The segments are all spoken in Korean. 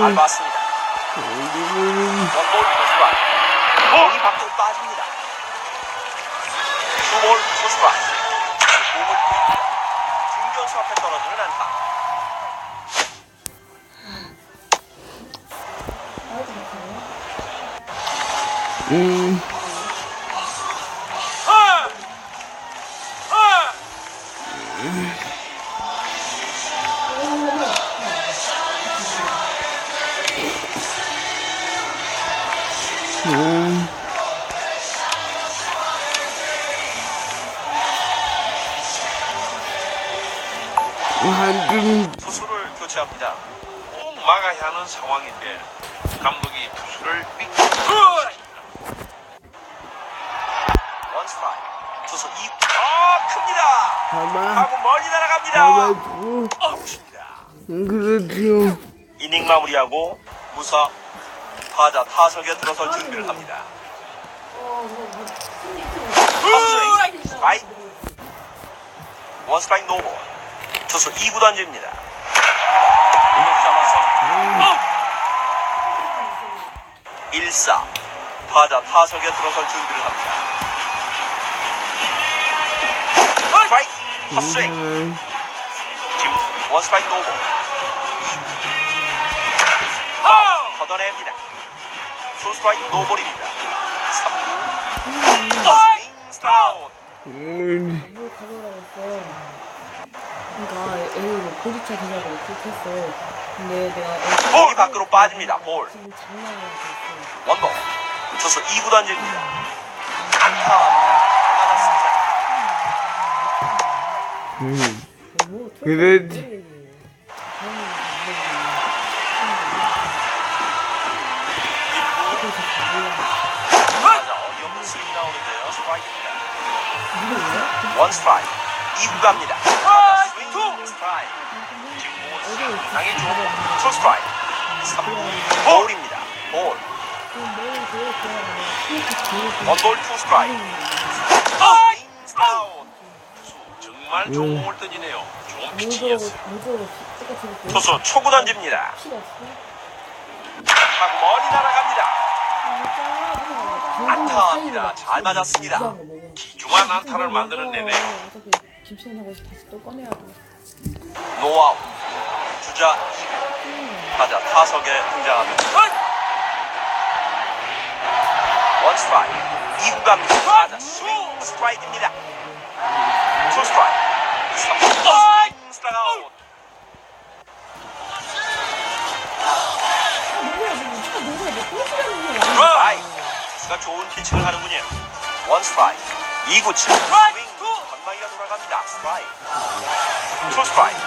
잘 봤습니다 원볼 투 스트라이크 공이 밖으로 빠집니다 투볼 투 스트라이크 공을 중견수 앞에 떨어지는 안타 음, 음, 투수를 교체합니다. 꼭 막아야 하는 상황인데 감독이 투수를 삑 투수 2 아, 큽니다. 가만 하고 멀리 날아갑니다. 가만두고 아웃입니다. 그렇죠. 이닝 마무리하고 무사 타자 타석에 들어설 준비를 합니다. 헛스윙 스트라이크. 원 스트라이크 노볼. 투수 2구 던집니다. 이닝 잡아서 1사. 타자 타석에 들어설 준비를 합니다 헛스윙. 음, 지금 원 스트라이크 노볼 걷어냅니다. 투 스트라이크 노볼입니다. 3구 스윙 스타운 음, 뭘 했어. 그러니까 애를 보리차 되냐고 그렇게 했어. 근데 내가 애 볼이 밖으로 빠집니다 볼 지금 장난을 했어. 원볼. 투수 2구 던집니다. 안타 음. 뭐 스트라이크입니다 원 스트라이크. 2구 갑니다. 스윙 스트라이크. 주고 투 스트라이크. 3구 볼입니다. 볼. 원볼 투 스트라이크 스윙 스타운 투수 정말 좋은 공을 던지네요. 좋은 피칭이었어요. 똑같이 이렇게 투수 초구 던집니다. 하고 멀리 날아갑니다. 진짜 안타입니다. 잘 맞았습니다. 귀중한 안타를 만들어내네요. 어차피 김치는 하고 있어 다시 또 꺼내야 돼. 노아웃. 주자. 2구 타자. 타석에 등장합니다 원 스트라이크. 2구 갑니다 타자 스윙 스트라이크입니다 투 스트라이크. 3구 스윙 스트라이크. 아웃 스트라이크 투수가 좋은 피칭을 하는군요 원 스트라이크 2구 치 스윙 방망이가 돌아갑니다. 스트라이크. 투 스트라이크.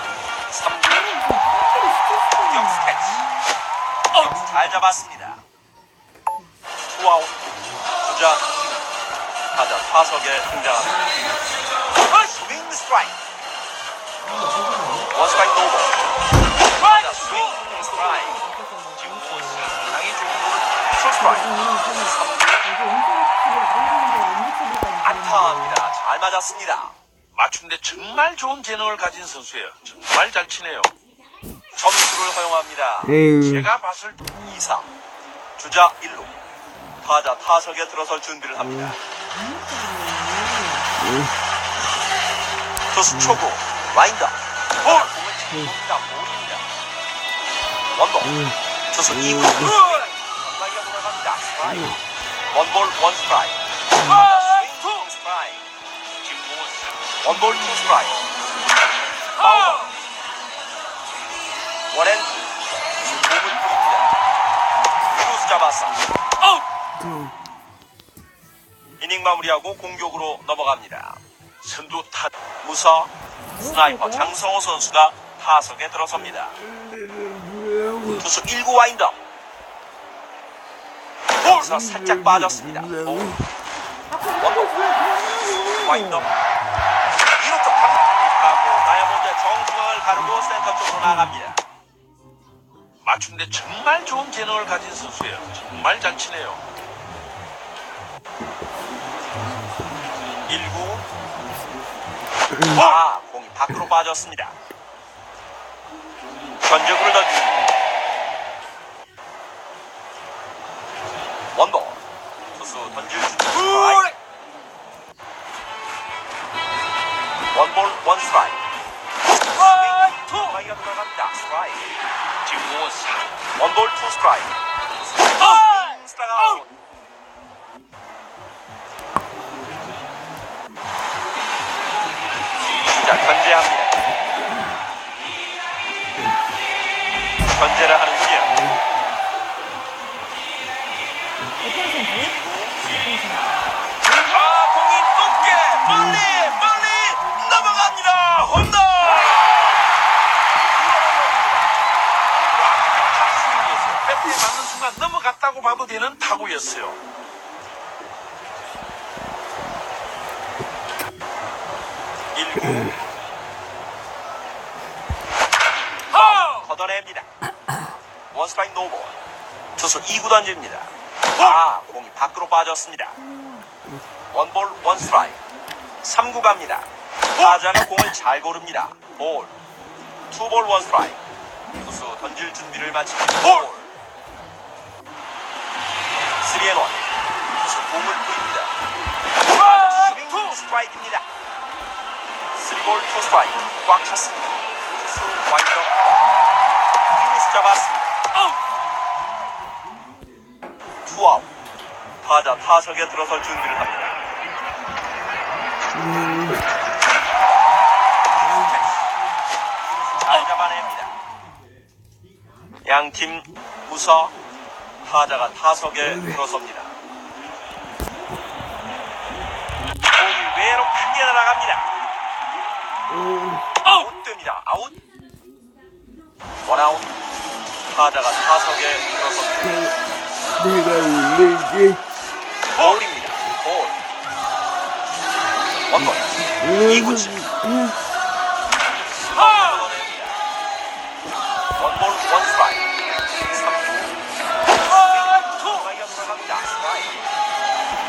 3구 공격 스태치 잘 잡았습니다. 투아웃. 주자. 타자. 타석에 등장합니다 상당히 좋은 볼을 투 스트라이크 안타입니다. 잘 맞았습니다. 맞춤대 정말 좋은 재능을 가진 선수예요. 정말 잘 치네요. 점수를 허용합니다. 에휴. 제가 봤을 때 2사 주자 1루. 타자 타석에 들어설 준비를 합니다 투수 초구 와인더. 볼! 지금입니다 볼입니다 원볼 투수 2구 방망이가 돌아갑니다. 스트라이크. 원볼 원 스트라이크. 타자 스윙 스트라이크. 지금 공은 원볼 투 스트라이크. 파울. 원앤 투수 공을 뿌립니다. 1루수 잡았어 이닝 마무리하고 공격으로 넘어갑니다. 선두 타 무사 스나이퍼 장성호 선수가 타석에 들어섭니다. 투수 1구 와인더 볼에서 살짝 빠졌습니다. 와인더 2루 쪽 방. 하고 다이아몬드의 정중앙을 가르고 센터 쪽으로 나갑니다. 맞춘데 정말 좋은 재능을 가진 선수예요. 정말 잘 치네요. 아, 공이 밖으로 빠졌습니다. 전적으로 던집니다. 원볼. 투수 던질 스트라이크. 원볼 원 스트라이크. 스트라이크 투. 스트라이크가 들어갑니다. 스트라이크. 지금 공은 원볼 투. 스트라이크. 되는 타구였어요. 일구 걷어냅니다. 원스트라이크 노볼. 투수 2구 던집니다. 아, 공이 밖으로 빠졌습니다. 원볼 원스트라이크 3구 갑니다 타자가 공을 잘 고릅니다 볼 투볼 원스트라이크 투수 던질 준비를 마칩니다 볼 3앤1 투수 공을 뿌립니다. 스윙 스트라이크입니다. 3볼 투 스트라이크. 꽉 찼습니다. 투수 와인더 유니스 잡았습니다. 투아웃. 타자 타석에 들어설 준비를 합니다. 잘 잡아냅니다. 양팀 무서 타자가 타석에 들어섭니다. 공이 외로 크게 날아갑니다. 아웃 됩니다. 아웃. 원아웃. 타자가 타석에 들어섭니다. 내가 볼입니다. 볼. 원볼. 이구 칠.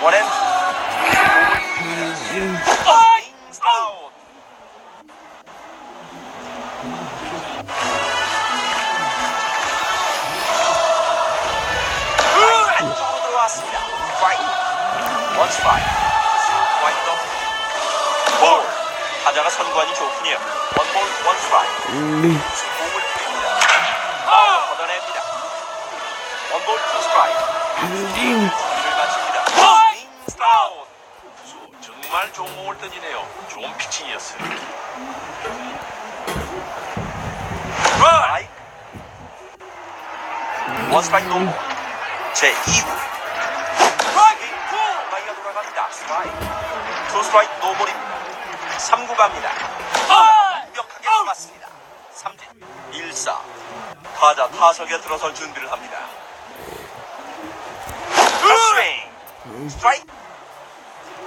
원앤 안쪽으로 들어왔습니다 스트라이크 원스트라이크 와인더 볼 타자가 선관이 좋군요 원볼 원스트라이크 공을 뿌립니다. 아, 걷어냅니다. 원볼 투 스트라이크. 딩 수비를 마칩니다. 스윙 스타운. 투수 정말 좋은 공을 던지네요. 좋은 피칭이었어요. 스트라이크. 원 스트라이크 노. 제 2구. 스트라이크. 스트라이크가 돌아갑니다. 스트라이크. 투 스트라이크 노볼입니다. 3구 갑니다. 완벽하게 맞습니다. 삼진 1사 타자 타석에 들어설 준비를 합니다. 스윙 스트라이크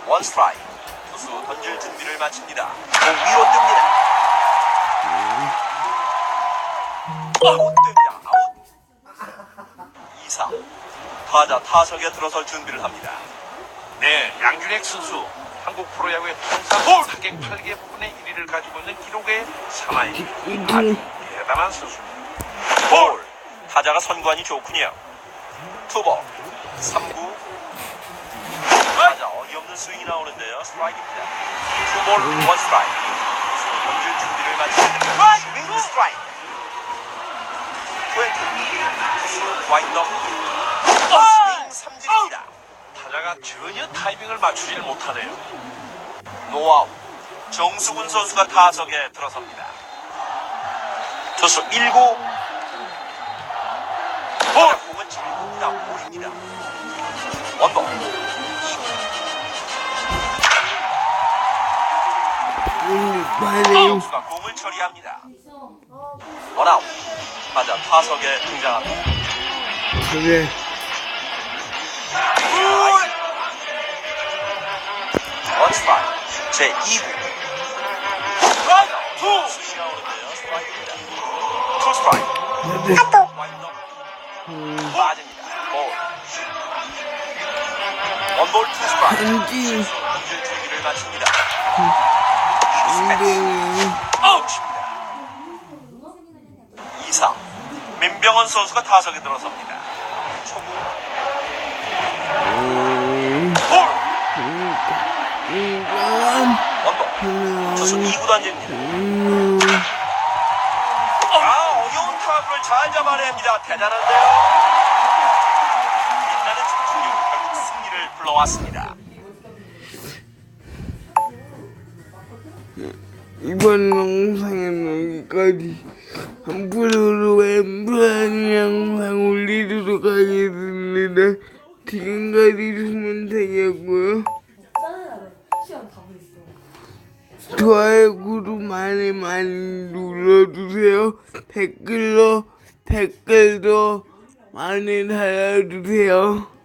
원 스트라이크 투수 던질 준비를 마칩니다. 공 위로 뜹니다. 아웃 됩니다. 아웃 2사 타자 타석에 들어설 준비를 합니다. 네, 양준혁 선수 한국 프로야구의 통산 타격 8개 부분의 1위를 가지고 있는 기록의 사나이 아주 대단한 선수입니다. 볼 타자가 선관이 좋군요. 투볼 3구 타자 어이 없는 스윙이 나오는데요. 스트라이크입니다. 투볼 원 스트라이크 던질 준비를 마칩니다. 스윙 스트라이크 20 투수 와인더 스윙 삼진입니다. 타자가 전혀 타이밍을 맞추질 못하네요. 노아웃. 정수근 선수가 타석에 들어섭니다. 투수 1구. 타자 공은 질겁니다. 볼입니다. 원볼. 빨리 정수가 공을 처리합니다. 원아웃. 타자 타석에 등장합니다. 그래 원스트라이크 제 2구 스윙이 나오는데요 스트라이크 완입니다. 투 스트라이크. 와인더. 빠집니다. 볼. 원볼 투 스트라이크. 이제 주기를 마칩니다. 엉덩이 아웃입니다. 2사 민병헌 선수가 타석에 들어섭니다. 초구 볼 원볼 투수 2구 던집니다. 아 어려운 타구를 잘 잡아냅니다. 대단한데요. 빛나는 집중력 결국 승리를 불러왔습니다. 이번 영상은 여기까지 앞으로도 웬만한 영상 올리도록 하겠습니다. 지금까지 수문택이었고요. 좋아요, 구독 많이 많이 눌러주세요. 댓글로 댓글도 많이 달아주세요.